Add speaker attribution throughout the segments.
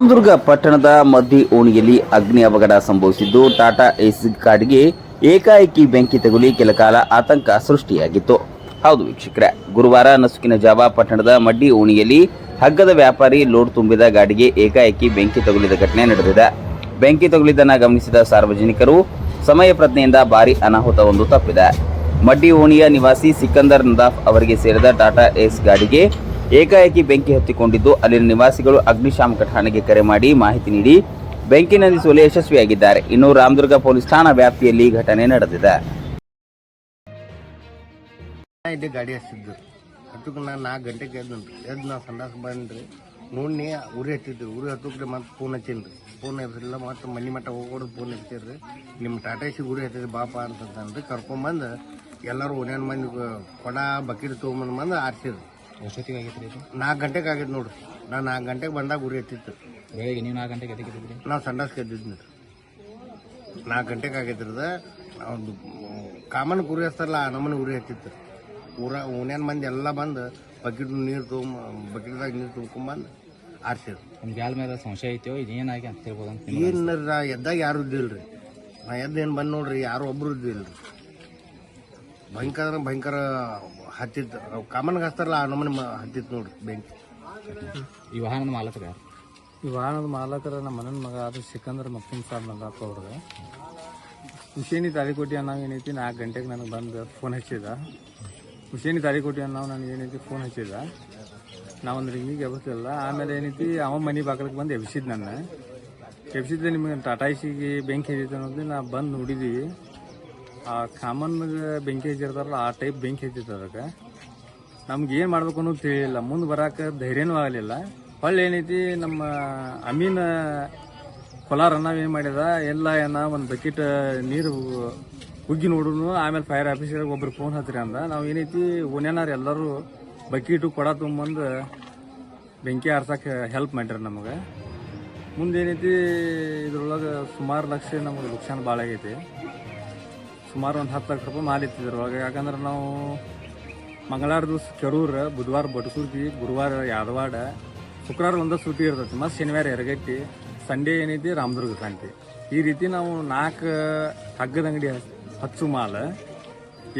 Speaker 1: ಚಿತ್ರದುರ್ಗ ಪಟ್ಟಣದ ಮದ್ದಿ ಓಣಿಯಲ್ಲಿ ಅಗ್ನಿ ಅವಘಡ ಸಂಭವಿಸಿದ್ದು, ಟಾಟಾ ಎಸ್ ಗಾಡಿಗೆ ಏಕಾಏಕಿ ಬೆಂಕಿ ತಗುಲಿ ಕೆಲ ಕಾಲ ಆತಂಕ ಸೃಷ್ಟಿಯಾಗಿತ್ತು. ಹೌದು ವೀಕ್ಷಕರೇ, ಗುರುವಾರ ನಸುಕಿನ ಜಾವ ಪಟ್ಟಣದ ಮಡ್ಡಿ ಓಣಿಯಲ್ಲಿ ಹಗ್ಗದ ವ್ಯಾಪಾರಿ ಲೋಡ್ ತುಂಬಿದ ಗಾಡಿಗೆ ಏಕಾಏಕಿ ಬೆಂಕಿ ತಗುಲಿದ ಘಟನೆ ನಡೆದಿದೆ. ಬೆಂಕಿ ತಗುಲಿದ್ದನ್ನು ಗಮನಿಸಿದ ಸಾರ್ವಜನಿಕರು, ಸಮಯ ಪ್ರಜ್ಞೆಯಿಂದ ಭಾರಿ ಅನಾಹುತವೊಂದು ತಪ್ಪಿದೆ. ಮಡ್ಡಿ ಓಣಿಯ ನಿವಾಸಿ ಸಿಕಂದರ್ ನದಾಫ್ ಅವರಿಗೆ ಸೇರಿದ ಟಾಟಾ ಏಸ್ ಗಾಡಿಗೆ ಏಕಾಏಕಿ ಬೆಂಕಿ ಹತ್ತಿಕೊಂಡಿದ್ದು, ಅಲ್ಲಿನ ನಿವಾಸಿಗಳು ಅಗ್ನಿಶಾಮಕ ಠಾಣೆಗೆ ಕರೆ ಮಾಡಿ ಮಾಹಿತಿ ನೀಡಿ ಬೆಂಕಿ ನಂದಿಸುವಲ್ಲಿ ಯಶಸ್ವಿಯಾಗಿದ್ದಾರೆ. ಇನ್ನು ರಾಮದುರ್ಗ ಪೊಲೀಸ್ ಠಾಣಾ ವ್ಯಾಪ್ತಿಯಲ್ಲಿ ಘಟನೆ ನಡೆದಿದೆ.
Speaker 2: ಇದ್ದೆ ಗಾಡಿ ಹಚ್ಚಿದ್ದು. ಹತ್ತಕ್ಕೆ ನಾನು ನಾಲ್ಕು ಗಂಟೆಗೆ ಎದ್ದು ಎದ್ದು ಸಂಡಾಸ ಬಂದ್ರಿ. ನೋಡಿ ಉರಿ ಹತ್ತಿದ್ರಿ ಉರಿ ಹತ್ತಕ್ಕೆ ಮತ್ತೆ ಫೋನ್ ಹಚ್ಚೀನಿ ಫೋನ್ ಮತ್ತೆ ಮನೆ ಮಟ್ಟ ಹೋಗೋದು ಫೋನ್ ಹಚ್ಚಿರ್ರಿ ನಿಮ್ಮ ಟಾಟಾಸಿಗೆ ಉರಿ ಹತ್ತಿದ್ರಿ ಬಾಪ ಅಂತಂದ್ರೆ ಕರ್ಕೊಂಬಂದು ಎಲ್ಲರೂ ಒಂದೇನು ಮಂದಿ ಕೊಡ ಬಕೀಟ್ ತೊಗೊಂಬಂದು ಬಂದು ಆರಿಸಿದ್ರು.
Speaker 3: ಎಷ್ಟೊತ್ತಿಗೆ ಆಗೈತೆ ರೀ ಇದು?
Speaker 2: ನಾಲ್ಕು ಗಂಟೆಗೆ ಆಗಿದ್ದು ನೋಡ್ರಿ ನಾನು ನಾಲ್ಕು ಗಂಟೆಗೆ ಬಂದಾಗ ಉರಿ ಎತ್ತಿತ್ತು.
Speaker 3: ಬೆಳಿಗ್ಗೆ ನೀವು ನಾಲ್ಕು ಗಂಟೆಗೆ ಎದಕ್ಕಿದ್ರಿ
Speaker 2: ನಾವು ಸಂಡಾಸ್ ಎದ್ದಿದ್ನಿ ನಾಲ್ಕು ಗಂಟೆಗೆ ಆಗೈತ್ರದ ಒಂದು ಕಾಮನ್ ಗುರಿ ಹಚ್ತಾರಲ್ಲ ಆ ನಮ್ಮನೆ ಉರಿ ಹತ್ತಿತ್ತು ಊರ ಓನ್ಯಾನ ಮಂದಿ ಎಲ್ಲ ಬಂದು ಬಕೆಟ್ ನೀರು ತೊಗೊಂಬ ಬಕೆಟ್ದಾಗ ನೀರು ತುಂಬ್ಕೊಂಬಂದು ಆರಿಸಿದ್ರು.
Speaker 3: ನಿಮ್ಗೆ ಗ್ಯಾಲ್ ಮೇಲೆ ಸಂಶಯ ಐತೋ ಇದೇನಾಗಿ ಏನಾಗಿ ಅಂತ ಹೇಳ್ಬೋದು ಅಂತ
Speaker 2: ಏನು ನಾ ಎದ್ದಾಗ ಯಾರು ಇದ್ದಿಲ್ರಿ? ನಾ ಎದ್ದು ಏನು ಬಂದು ನೋಡ್ರಿ ಯಾರು ಇದ್ದಿಲ್ಲ ಇದ್ದಿಲ್ರಿ. ಭಯಂಕರ ಭಯಂಕರ ಹತ್ತಿತ್ತು ಕಾಮನ್ ಹಚ್ತಾರಲ್ಲ ಆ ನಮ್ಮನೆ ಮ- ಹತ್ತಿತ್ತು ನೋಡ್ರಿ ಬೆಂಕಿ.
Speaker 3: ಈ ವಾಹನದ ಮಾಲಕರು ಯಾರು?
Speaker 4: ಈ ವಾಹನದ ಮಾಲಕರ ನಮ್ಮ ಮನನ ಮಗ ಅದು ಸಿಕಂದ್ರ ಮಕ್ಕಿನ ಸಾಬ್ ನಂದಪ್ಪ ಅವ್ರದ್ದು ಹುಸೇನಿ ತಾಳಿಕೋಟಿ ಅನ್ನೋ ಏನೈತಿ ನಾಲ್ಕು ಗಂಟೆಗೆ ನನಗೆ ಬಂದು ಫೋನ್ ಹಚ್ಚಿದ. ಹುಸೇನಿ ತಾಳಿಕೋಟಿ ಅನ್ನೋ ನನಗೆ ಏನೈತಿ ಫೋನ್ ಹಚ್ಚಿದ. ನಾವೊಂದು ರಿಂಗಿಗೆ ಎಬ್ಬಿಸ್ಲಿಲ್ಲ. ಆಮೇಲೆ ಏನೈತಿ ಅವ ಮನೆ ಬಾಗಿಲಿಗೆ ಬಂದು ಎಬ್ಸಿದ್ ನನ್ನ. ಎಬ್ಸಿದ್ರೆ ನಿಮಗೆ ಟಾಟಾಯಿಸಿಗೆ ಬೆಂಕಿ ಹಿಡಿತು ಅನ್ನೋದು ನಾ ಬಂದು ನೋಡಿದ್ದೀವಿ ಆ ಕಾಮನ್ ಬೆಂಕಿ ಹಚ್ಚಿರ್ತಾರಲ್ಲ, ಆ ಟೈಪ್ ಬೆಂಕಿ ಹಚ್ಚಿತ್ತು ಅದಕ್ಕೆ. ನಮ್ಗೆ ಏನು ಮಾಡ್ಬೇಕು ಅನ್ನೋದು ತಿಳಿಯಲಿಲ್ಲ. ಮುಂದೆ ಬರೋಕೆ ಧೈರ್ಯನೂ ಆಗಲಿಲ್ಲ. ಹೊಳ್ಳಿ ಏನೈತಿ, ನಮ್ಮ ಅಮೀನ್ ಕೊಲಾರ ಅನ್ನ ಏನು ಮಾಡಿದ, ಎಲ್ಲ ಏನ ಒಂದು ಬಕೆಟ್ ನೀರು ಉಗ್ಗಿ ನೋಡೋನು, ಆಮೇಲೆ ಫೈರ್ ಆಫೀಸರ್ ಒಬ್ರು ಫೋನ್ ಹತ್ತಿರ ಅಂದ. ನಾವು ಏನೈತಿ ಓನೇನಾರು ಎಲ್ಲರೂ ಬಕೀಟು ಕೊಡ ತೊಗೊಂಬಂದು ಬೆಂಕಿ ಆರ್ಸಕ್ಕೆ ಹೆಲ್ಪ್ ಮಾಡ್ಯಾರ ನಮಗೆ. ಮುಂದೆ ಏನೈತಿ, ಇದ್ರೊಳಗೆ ಸುಮಾರು ಲಕ್ಷ ನಮಗೆ ನುಕ್ಸಾನ ಭಾಳ ಆಗೈತಿ. ಸುಮಾರು ಒಂದು ಹತ್ತು ಲಕ್ಷ ರೂಪಾಯಿ ಮಾಲ್ ಇತ್ತು ಇದ್ರೊಳಗೆ ಯಾಕಂದ್ರೆ ನಾವು ಮಂಗಳವಾರ ದಿವಸ ಕೆರೂರು ಬುಧವಾರ ಬಟಸೂರ್ತಿ, ಗುರುವಾರ ಯಾದವಾಡ, ಶುಕ್ರವಾರ ಒಂದೇ ಸೂಟಿ ಇರ್ತೈತಿ. ಮತ್ತು ಶನಿವಾರ ಎರಗಟ್ಟಿ, ಸಂಡೇ ಏನೈತಿ, ರಾಮದುರ್ಗ ಶಾಂತಿ ಈ ರೀತಿ ನಾವು ನಾಲ್ಕು ಹಗ್ಗದ ಅಂಗಡಿ ಹಚ್ಚು ಮಾಲ.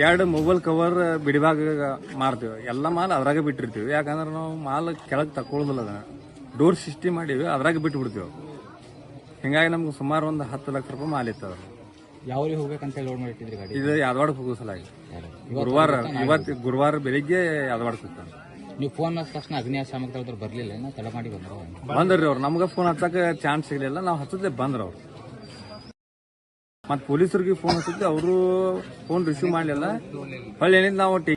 Speaker 4: ಎರಡು ಮೊಬೈಲ್ ಕವರ್ ಬಿಡಿಭಾಗ ಮಾರ್ತೀವಿ. ಎಲ್ಲ ಮಾಲ್ ಅದ್ರಾಗ ಬಿಟ್ಟಿರ್ತೀವಿ. ಯಾಕಂದ್ರೆ ನಾವು ಮಾಲ್ ಕೆಳಗೆ ತಕೊಳ್ಳೋದಿಲ್ಲ ಅದನ್ನು. ಡೋರ್ ಸಿಸ್ಟಿ ಮಾಡೀವಿ, ಅದ್ರಾಗ ಬಿಟ್ಟು ಬಿಡ್ತೀವಿ ಹಿಂಗಾಗಿ ನಮ್ಗೆ ಸುಮಾರು ಒಂದು ಹತ್ತು ಲಕ್ಷ ರೂಪಾಯಿ ಮಾಲ್ ಇತ್ತು
Speaker 3: ಯಾವ ಊರಿಗೆ ಹೋಗ್ಬೇಕಂತ ಲೋಡ್ ಮಾಡಿಟ್ಟಿದ್ರಿ ಗಾಡಿ?
Speaker 4: ಇದು ಯಾದವಾಡಕ್ಕೆ ಹೋಗೋ ಸಲಾಗಿ ಗುರುವಾರ ಇವತ್ತು ಗುರುವಾರ ಬೆಳಿಗ್ಗೆ ಯಾದವಾಡಕ್ಕೆ ಹೋಗ್ತಾನೆ
Speaker 3: ನೀವು ಫೋನ್ ಹಚ್ಚ ತಕ್ಷಣ ಅಗ್ನಿ ದಳದವ್ರು ಬರಲಿಲ್ಲ ಏನೋ ತಡ ಮಾಡಿ ಬಂದ್ರು.
Speaker 4: ಬಂದ್ರಿ ಅವ್ರು ನಮ್ಗೆ ಫೋನ್ ಹಚ್ಚಕ್ಕೆ ಚಾನ್ಸ್ ಸಿಗಲಿಲ್ಲ ನಾವು ಹಚ್ಚದೆ ಬಂದ್ರ ಅವ್ರು. ಮತ್ತೆ ಪೊಲೀಸರಿಗೆ ಫೋನ್ ಹಚ್ಚಿದ್ದೆ ಅವರು ಫೋನ್ ರಿಸೀವ್ ಮಾಡಲಿಲ್ಲ. ಹೊಳ್ಳಿ ಏನಿದ್ ನಾವು